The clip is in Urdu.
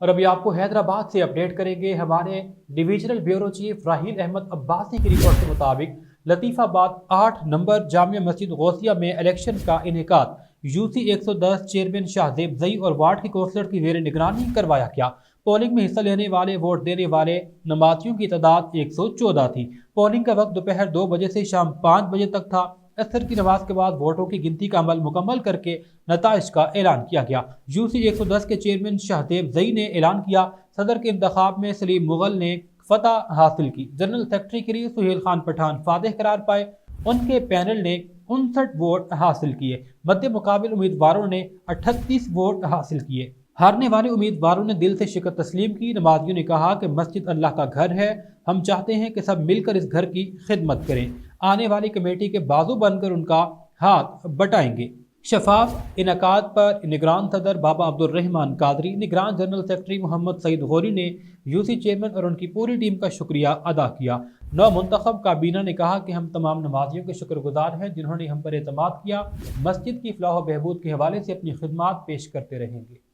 اور ابھی آپ کو حیدرآباد سے اپڈیٹ کریں گے ہمارے divisional bureau chief Raheel Ahmed Abbasi کی رپورٹ کے مطابق لطیف آباد آٹھ نمبر جامع مسجد غوثیہ میں الیکشن کا انعقاد۔ یو سی ایک سو دس چیئرمین شاہزیب زئی اور وارڈ کی کونسلر کی زیر نگرانی کروایا گیا۔ پولنگ میں حصہ لینے والے، ووٹ دینے والے نمازیوں کی تعداد ایک سو چودہ تھی۔ پولنگ کا وقت دوپہر دو بجے سے شام پانچ بجے تک تھا۔ اثر کی نماز کے بعد ووٹوں کی گنتی کا عمل مکمل کر کے نتائج کا اعلان کیا گیا۔ یو سی ایک سو دس کے چیئرمین شاہدیب زئی نے اعلان کیا، صدر کے انتخاب میں سلیم مغل نے فتح حاصل کی۔ جنرل سیکٹری کے لیے سہیل خان پٹھان فاتح قرار پائے، ان کے پینل نے انسٹھ ووٹ حاصل کیے۔ مد مقابل امیدواروں نے اٹھتیس ووٹ حاصل کیے۔ ہارنے والے امیدواروں نے دل سے شکر تسلیم کی۔ نمازیوں نے کہا کہ مسجد اللہ کا گھر ہے، ہم چاہتے ہیں کہ سب مل کر اس گھر کی خدمت کریں۔ آنے والی کمیٹی کے بازو بن کر ان کا ہاتھ بٹائیں گے۔ شفاف انعقاد پر نگران صدر بابا عبد الرحمن قادری، نگران جنرل سیکٹری محمد سعید غوری نے یو سی چیئرمین اور ان کی پوری ٹیم کا شکریہ ادا کیا۔ نو منتخب کابینہ نے کہا کہ ہم تمام نمازیوں کے شکر گزار ہیں جنہوں نے ہم پر اعتماد کیا۔ مسجد کی فلاح و بہبود کے حوالے سے اپنی خدمات پیش کرتے رہیں گے۔